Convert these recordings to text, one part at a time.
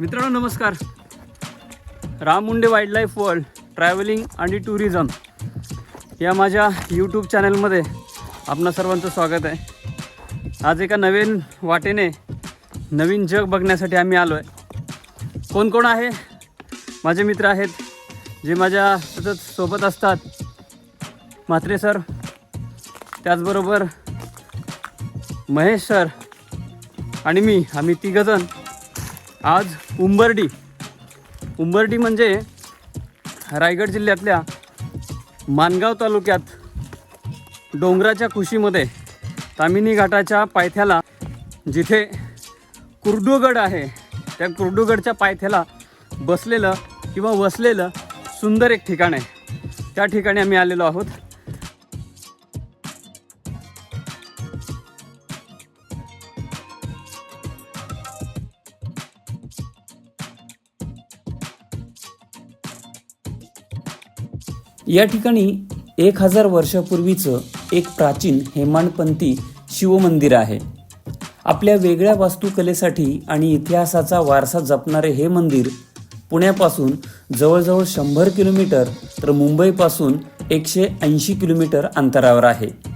मित्रांनो नमस्कार. Ram Munde wild life world travelling आणि टुरिझम या माझ्या यूट्यूब चॅनलमध्ये आपणा सर्वांचं स्वागत आहे. आज एका नवीन वाटेने नवीन जग बघण्यासाठी आम्ही आलो आहे कोण कोण आहे? माझे मित्र आहेत जे माझ्या सतत सोबत असतात. म्हात्रे सर त्याचबरोबर महेश सर आणि मी आम्ही तिघजण. आज उंबर्डी. उंबर्डी म्हणजे रायगड जिल्ह्यातल्या मानगाव तालुक्यात डोंगराच्या कुशीमध्ये तामिनी घाटाच्या पायथ्याला जिथे कुर्डूगड आहे त्या कुर्डूगडच्या पायथ्याला बसलेलं किंवा वसलेलं सुंदर एक ठिकाण आहे. त्या ठिकाणी आम्ही आलेलो आहोत. या ठिकाणी एक हजार वर्षापूर्वीचं एक प्राचीन हेमाडपंथी शिवमंदिर आहे. आपल्या वेगळ्या वास्तुकलेसाठी आणि इतिहासाचा वारसा जपणारे हे मंदिर पुण्यापासून जवळजवळ शंभर किलोमीटर तर मुंबईपासून एकशे ऐंशी किलोमीटर अंतरावर आहे.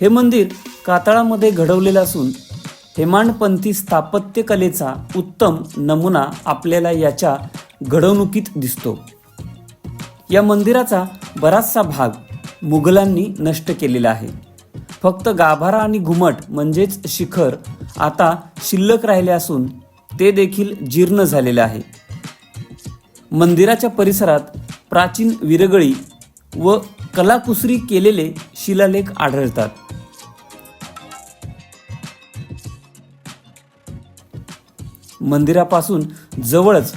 हे मंदिर कातळामध्ये घडवलेलं असून हेमाडपंथी स्थापत्यकलेचा उत्तम नमुना आपल्याला याच्या घडवणुकीत दिसतो. या मंदिराचा बराचसा भाग मुघलांनी नष्ट केलेला आहे. फक्त गाभारा आणि घुमट म्हणजेच शिखर आता शिल्लक राहिले असून ते देखील जीर्ण झालेले आहे. मंदिराच्या परिसरात प्राचीन विरगळी व कलाकुसरी केलेले शिलालेख आढळतात. मंदिरापासून जवळच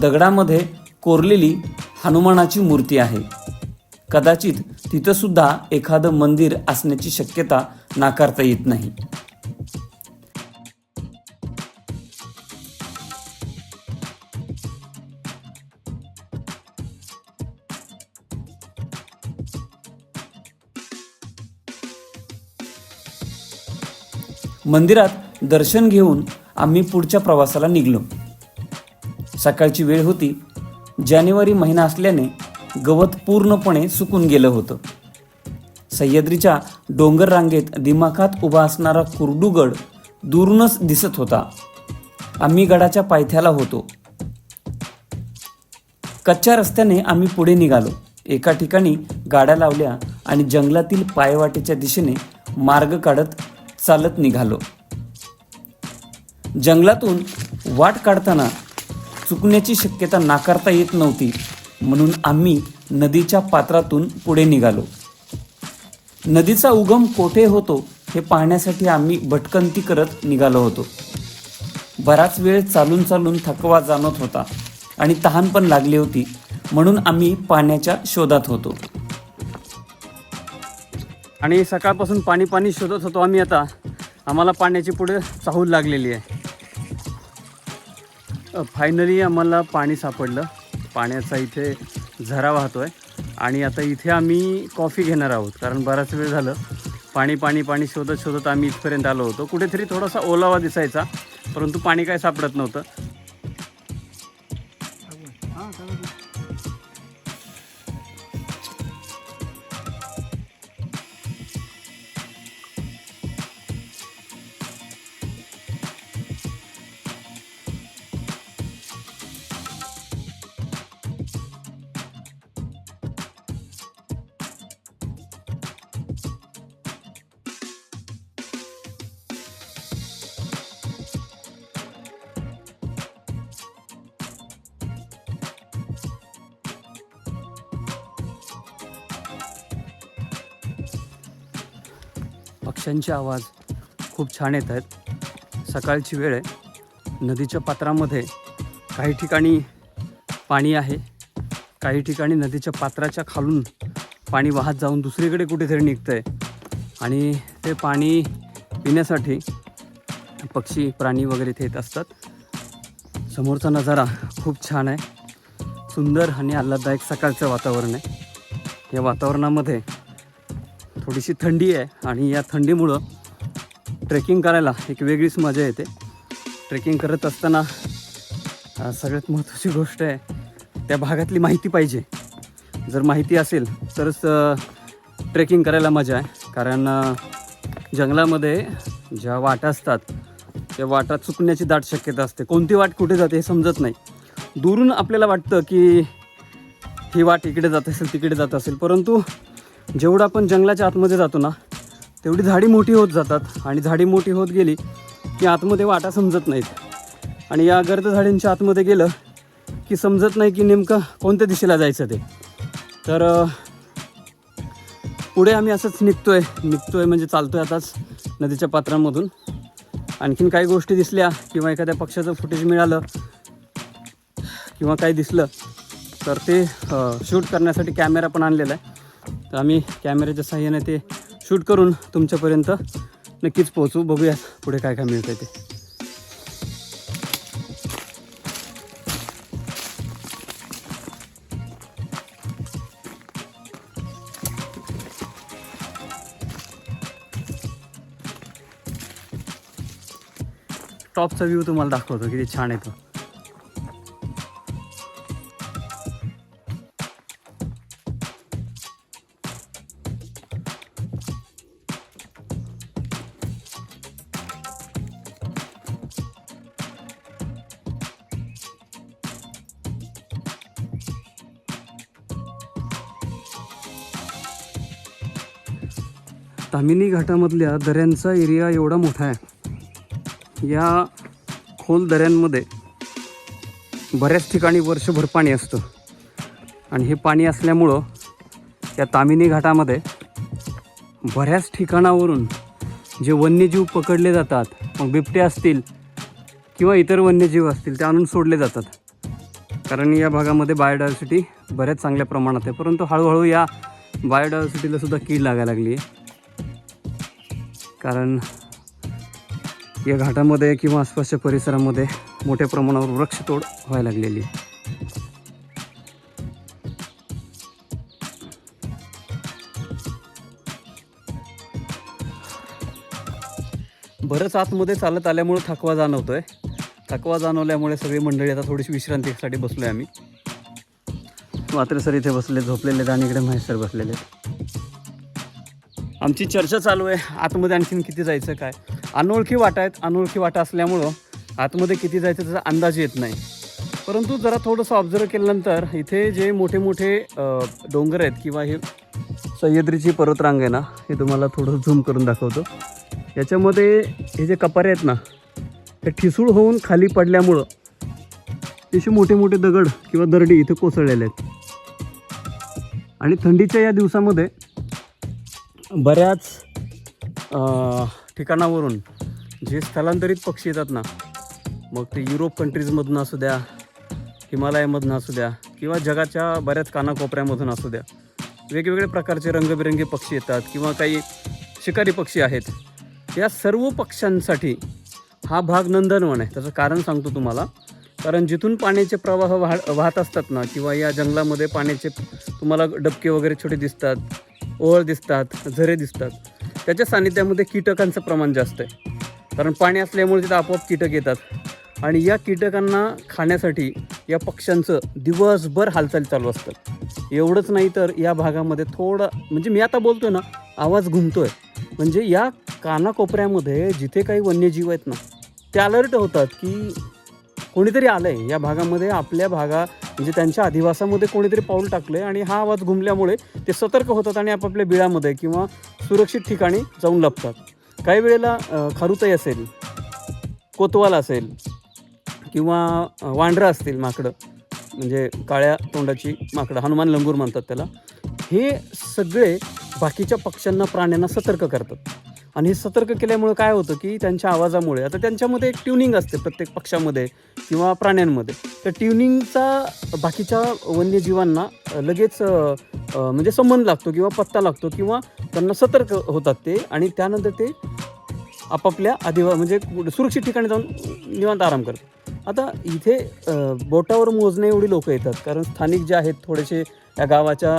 दगडामध्ये कोरलेली हनुमानाची मूर्ती आहे. कदाचित तिथं सुद्धा एखादं मंदिर असण्याची शक्यता नाकारता येत नाही. मंदिरात दर्शन घेऊन आम्ही पुढच्या प्रवासाला निघलो. सकाळची वेळ होती. जानेवारी महिना असल्याने गवत पूर्णपणे सुकून गेलं होतं. सह्याद्रीच्या डोंगर रांगेत दिमाखात उभा असणारा कुर्डूगड दूरूनच दिसत होता. आम्ही गडाच्या पायथ्याला होतो. कच्च्या रस्त्याने आम्ही पुढे निघालो. एका ठिकाणी गाड्या लावल्या आणि जंगलातील पायवाटेच्या दिशेने मार्ग काढत चालत निघालो. जंगलातून वाट काढताना चुकण्याची शक्यता नाकारता येत नव्हती म्हणून आम्ही नदीच्या पात्रातून पुढे निघालो. नदीचा उगम कोठे होतो हे पाहण्यासाठी आम्ही भटकंती करत निघालो होतो. बराच वेळ चालून चालून थकवा जाणवत होता आणि तहान पण लागली होती म्हणून आम्ही पाण्याच्या शोधात होतो. आणि सकाळपासून पाणी पाणी शोधत होतो आम्ही आता. आम्हाला पाण्याची पुढे चाहूल लागलेली आहे. फायनली आम्हाला पाणी सापडलं. पाण्याचा इथे झरा वाहतो आहे आणि आता इथे आम्ही कॉफी घेणार आहोत कारण बराच वेळ झालं. पाणी पाणी पाणी शोधत शोधत आम्ही इथपर्यंत आलो होतो. कुठेतरी थोडासा ओलावा दिसायचा परंतु पाणी काय सापडत नव्हतं. पक्ष्यांचे आवाज खूप छान येत आहेत. सकाळची वेळ आहे. नदीच्या पात्रामध्ये काही ठिकाणी पाणी आहे. काही ठिकाणी नदीच्या पात्राच्या खालून पाणी वाहत जाऊन दुसरीकडे कुठेतरी निघतं आहे आणि ते पाणी पिण्यासाठी पक्षी प्राणी वगैरे इथे येत असतात. समोरचा नजारा खूप छान आहे. सुंदर आणि आल्हाददायक सकाळचं वातावरण आहे. या वातावरणामध्ये थोडीशी थंडी आहे आणि या थंडीमुळं ट्रेकिंग करायला एक वेगळीच मजा येते. ट्रेकिंग करत असताना सगळ्यात महत्त्वाची गोष्ट आहे त्या भागातली माहिती पाहिजे. जर माहिती असेल तरच ट्रेकिंग करायला मजा आहे. कारण जंगलामध्ये ज्या वाटा असतात त्या वाटा चुकण्याची दाट शक्यता असते. कोणती वाट कुठे जाते हे समजत नाही. दुरून आपल्याला वाटतं की ही वाट इकडे जात असेल तिकडे जात असेल. परंतु जेवढं आपण जंगलाच्या आतमध्ये जातो ना तेवढी झाडी मोठी होत जातात. आणि झाडी मोठी होत गेली की आतमध्ये वाटा समजत नाहीत. आणि या गर्द झाडींच्या आतमध्ये गेलं की समजत नाही की नेमकं कोणत्या दिशेला जायचं ते. तर पुढे आम्ही असंच निघतो आहे निघतो आहे म्हणजे चालतो आहे आताच नदीच्या पात्रांमधून. आणखीन काही गोष्टी दिसल्या किंवा एखाद्या पक्षाचं फुटेज मिळालं किंवा काही दिसलं तर ते शूट करण्यासाठी कॅमेरा पण आणलेला आहे. तर आम्ही कॅमेऱ्याच्या साह्याने ते शूट करून तुमच्यापर्यंत नक्कीच पोहोचू. बघूया पुढे काय काय मिळतं ते. टॉपचा व्ह्यू तुम्हाला दाखवतो किती छान आहे कामिनी तामिनी घाटामधल्या दऱ्यांचा एरिया एवढा मोठा आहे. या खोल दऱ्यांमध्ये बऱ्याच ठिकाणी वर्षभर पाणी असतं. आणि हे पाणी असल्यामुळं या तामिनी घाटामध्ये बऱ्याच ठिकाणावरून जे वन्यजीव पकडले जातात मग बिबटे असतील किंवा इतर वन्यजीव असतील ते आणून सोडले जातात. कारण या भागामध्ये बायोडायव्हर्सिटी बऱ्याच चांगल्या प्रमाणात आहे. परंतु हळूहळू या बायोडायव्हर्सिटीला सुद्धा कीड लागायला लागली आहे कारण या घाटामध्ये किंवा आसपासच्या परिसरामध्ये मोठ्या प्रमाणावर वृक्षतोड व्हायला लागलेली आहे. बरंच आतमध्ये चालत आल्यामुळे थकवा जाणवतो आहे थकवा जाणवल्यामुळे सगळी मंडळी आता थोडीशी विश्रांतीसाठी आहे आम्ही. मात्र सर इथे बसले झोपलेले आहेत आणि इकडे महेश सर बसलेले आहेत. आमची चर्चा चालू आहे. आतमध्ये आणखीन किती जायचं काय? अनोळखी वाटा आहेत. अनोळखी वाटा असल्यामुळं आतमध्ये किती जायचं त्याचा अंदाज येत नाही. परंतु जरा थोडंसं ऑब्झर्व केल्यानंतर इथे जे मोठे मोठे डोंगर आहेत किंवा हे सह्याद्रीची पर्वतरांग आहे ना हे तुम्हाला थोडं झूम करून दाखवतो. याच्यामध्ये हे जे कपारे आहेत ना ते ठिसूळ होऊन खाली पडल्यामुळं तसे मोठे मोठे दगड किंवा दरडी इथे कोसळलेले आहेत. आणि थंडीच्या या दिवसामध्ये बऱ्याच ठिकाणावरून जे स्थलांतरित पक्षी येतात ना मग ते युरोप कंट्रीजमधून असू द्या हिमालयामधून असू द्या किंवा जगाच्या बऱ्याच कानाकोपऱ्यामधून असू द्या वेगवेगळ्या प्रकारचे रंगबिरंगी पक्षी येतात किंवा काही शिकारी पक्षी आहेत या सर्व पक्ष्यांसाठी हा भाग नंदनवन आहे. त्याचं कारण सांगतो तुम्हाला. कारण जिथून पाण्याचे प्रवाह वाह वाहत असतात ना किंवा या जंगलामध्ये पाण्याचे तुम्हाला डबके वगैरे छोटे दिसतात ओळ दिसतात झरे दिसतात. त्याच्या सानिध्यामध्ये कीटकांचं प्रमाण जास्त आहे. कारण पाणी असल्यामुळे तिथं आपोआप कीटक येतात. आणि या कीटकांना खाण्यासाठी या पक्ष्यांचं दिवसभर हालचाल चालू असतात. एवढंच नाही तर या भागामध्ये थोडं म्हणजे मी आता बोलतोय ना आवाज घुमतो आहे म्हणजे या कानाकोपऱ्यामध्ये जिथे काही वन्यजीव आहेत ना ते अलर्ट होतात की कोणीतरी आलं आहे या भागामध्ये आपल्या भागा म्हणजे त्यांच्या अधिवासामध्ये कोणीतरी पाऊल टाकलं आहे आणि हा आवाज घुमल्यामुळे ते सतर्क होतात आणि आपापल्या बिळामध्ये किंवा सुरक्षित ठिकाणी जाऊन लपतात. काही वेळेला खारुताई असेल कोतवाल असेल किंवा वांढरं असतील माकडं म्हणजे काळ्या तोंडाची माकडं हनुमान लंगूर म्हणतात त्याला हे सगळे बाकीच्या पक्ष्यांना प्राण्यांना सतर्क करतात. आणि हे सतर्क केल्यामुळे काय होतं की त्यांच्या आवाजामुळे आता त्यांच्यामध्ये एक ट्युनिंग असते प्रत्येक पक्षामध्ये किंवा प्राण्यांमध्ये. तर ट्युनिंगचा बाकीच्या वन्यजीवांना लगेच म्हणजे संबंध लागतो किंवा पत्ता लागतो किंवा त्यांना सतर्क होतात ते आणि त्यानंतर ते आपापल्या आदिवा म्हणजे सुरक्षित ठिकाणी जाऊन निवांत आराम करतात. आता इथे बोटावर मोजणे एवढी लोक येतात. कारण स्थानिक जे आहेत थोडेसे या गावाच्या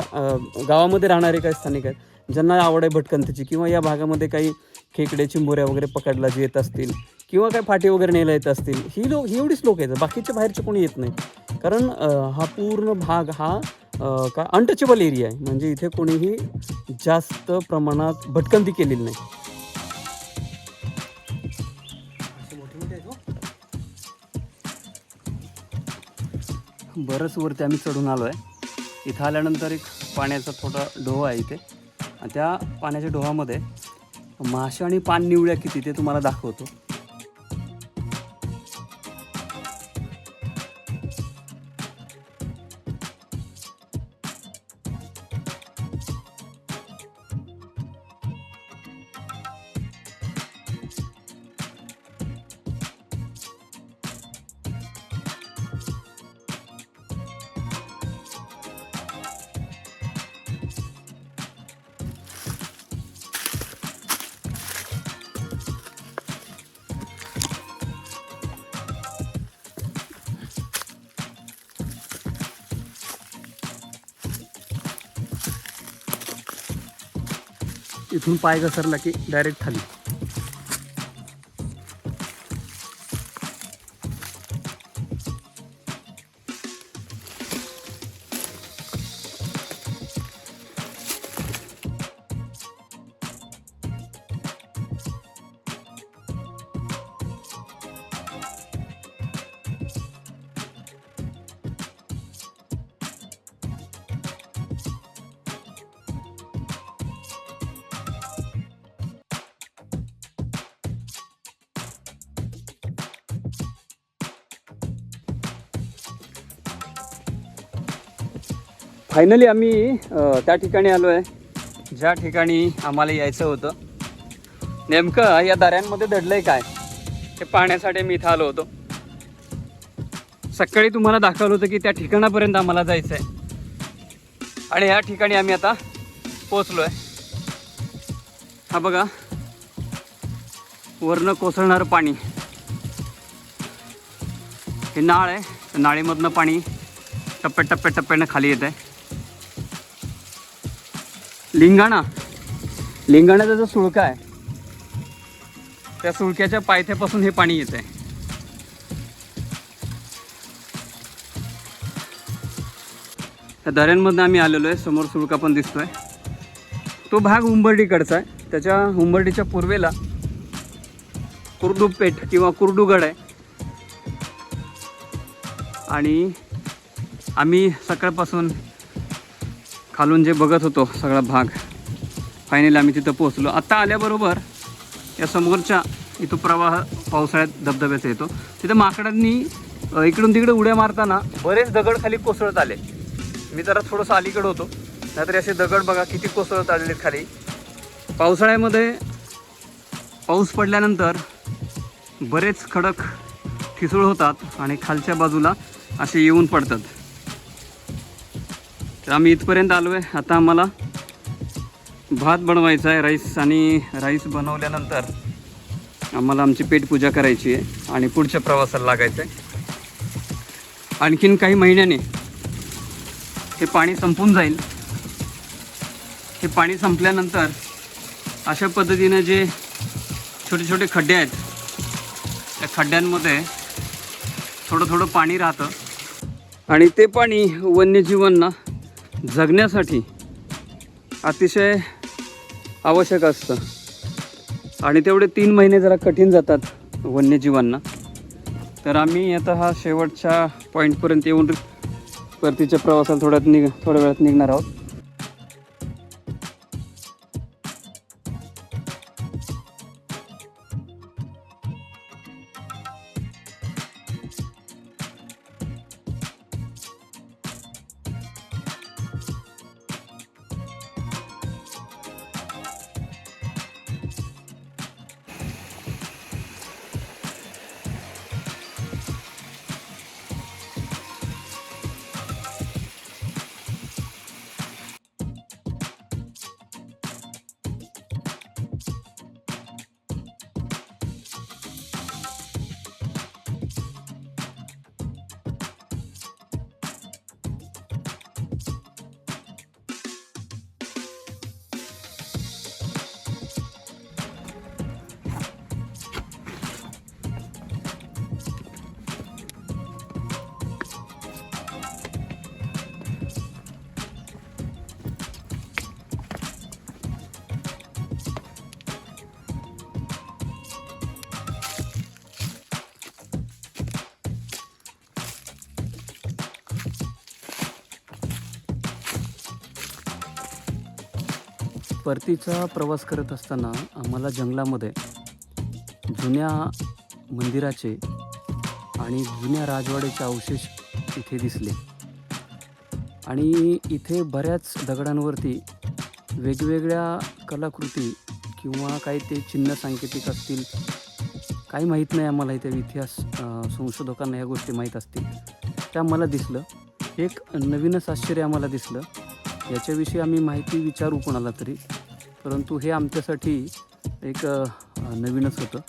गावामध्ये राहणारे काही स्थानिक आहेत. ज्यांना आवड आहे भटकंतीची किंवा या भागामध्ये काही खेकडे चिंबोऱ्या वगैरे पकडला जे येत असतील किंवा काय फाटे वगैरे न्यायला येत असतील ही लोक ही एवढीच लोक येतात बाकीच्या बाहेरचे कोणी येत नाही कारण हा पूर्ण भाग हा काय का अनटचेबल एरिया आहे. म्हणजे इथे कोणीही जास्त प्रमाणात भटकंती केलेली नाही. बरंच वरती आम्ही चढून आलो आहे इथं आल्यानंतर एक पाण्याचा थोडा डोह आहे इथे. आणि त्या पाण्याच्या डोहामध्ये मासे आणि पान निवळ्या किती ते तुम्हाला दाखवतो. इथून पाय घसरला की डायरेक्ट खाली. फायनली आम्ही त्या ठिकाणी आलो आहे ज्या ठिकाणी आम्हाला यायचं होतं. नेमकं या दऱ्यांमध्ये दडलं आहे काय? हे पाहण्यासाठी मी इथं आलो होतो. सकाळी तुम्हाला दाखवलं होतं की त्या ठिकाणापर्यंत आम्हाला जायचं आहे आणि या ठिकाणी आम्ही आता पोचलो आहे हा बघा. वरनं कोसळणारं पाणी. हे नाळ आहे. नाळीमधनं पाणी टप्प्या टप्प्या टप्प्यानं खाली येत आहे लिंगाणा. लिंगाण्याचा जो सुळका आहे त्या सुळक्याच्या पायथ्यापासून हे पाणी येत आहे त्या दऱ्यांमधनं आम्ही आलेलो आहे समोर सुळका पण दिसतोय. तो भाग उंबर्डीकडचा आहे. त्याच्या उंबर्डीच्या पूर्वेला कुर्डूपेठ किंवा कुर्डूगड आहे. आणि आम्ही सकाळपासून खालून जे बघत होतो सगळा भाग फायनली आम्ही तिथं पोहोचलो. आत्ता आल्याबरोबर या समोरच्या इथं प्रवाह पावसाळ्यात धबधब्याचा येतो. तिथं माकडांनी इकडून तिकडे उड्या मारताना बरेच दगड खाली कोसळत आले. मी जरा थोडंसं अलीकडं होतो. नाहीतरी असे दगड बघा किती कोसळत आलेले खाली. पावसाळ्यामध्ये पाऊस पडल्यानंतर बरेच खडक ठिसूळ होतात आणि खालच्या बाजूला असे येऊन पडतात. तर आम्ही इथपर्यंत आलो आहे आता आम्हाला भात बनवायचा आहे राईस आणि राईस बनवल्यानंतर आम्हाला आमची पेटपूजा करायची आहे आणि पुढच्या प्रवासाला लागायचं आहे आणखीन काही महिन्याने हे पाणी संपून जाईल. हे पाणी संपल्यानंतर अशा पद्धतीनं जे छोटे छोटे खड्डे आहेत त्या खड्ड्यांमध्ये थोडं थोडं पाणी राहतं. आणि ते पाणी वन्यजीवांना जगण्यासाठी अतिशय आवश्यक असतं. आणि तेवढे तीन महिने जरा कठीण जातात वन्यजीवांना. तर आम्ही आता हा शेवटच्या पॉईंटपर्यंत येऊन परतीच्या प्रवासाला थोड्यात निघ थोड्या वेळात निघणार आहोत. परतीचा प्रवास करत असताना आम्हाला जंगलामध्ये जुन्या मंदिराचे आणि जुन्या राजवाड्याचे अवशेष इथे दिसले. आणि इथे बऱ्याच दगडांवरती वेगवेगळ्या कलाकृती किंवा काही ते चिन्ह सांकेतिक असतील काही माहीत नाही आम्हाला इथे इतिहास संशोधकांना या गोष्टी माहीत असतील. त्या मला दिसलं. एक नवीनच आश्चर्य आम्हाला दिसलं. याच्याविषयी आम्ही माहिती विचारू कोणाला तरी. परंतु हे आमच्यासाठी एक नवीनच होतं.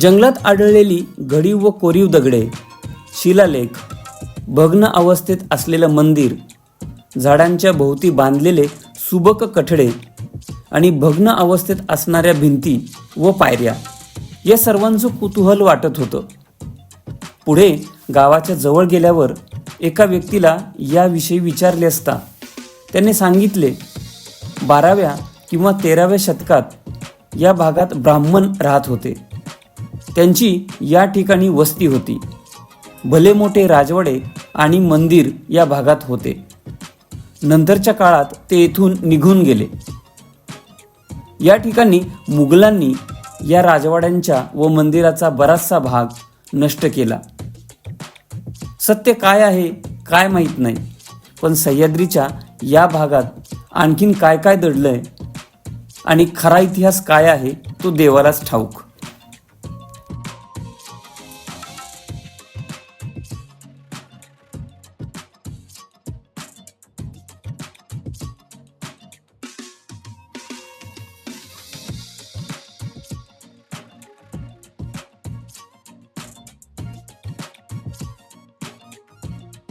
जंगलात आढळलेली घडीव व कोरीव दगडे शिलालेख भग्न अवस्थेत असलेलं मंदिर झाडांच्या भोवती बांधलेले सुबक कठडे आणि भग्न अवस्थेत असणाऱ्या भिंती व पायऱ्या या सर्वांचं कुतूहल वाटत होतं. पुढे गावाच्या जवळ गेल्यावर एका व्यक्तीला याविषयी विचारले असता त्याने सांगितले बाराव्या किंवा तेराव्या शतकात या भागात ब्राह्मण राहत होते. त्यांची या ठिकाणी वस्ती होती. भले मोठे राजवाडे आणि मंदिर या भागात होते. नंतरच्या काळात ते येथून निघून गेले. या ठिकाणी मुघलांनी या राजवाड्यांच्या व मंदिराचा बराचसा भाग नष्ट केला. सत्य काय आहे काय माहीत नाही. पण सह्याद्रीच्या या भागात आणखीन काय काय दडलंय आणि खरा इतिहास काय आहे तो देवालाच ठाऊक.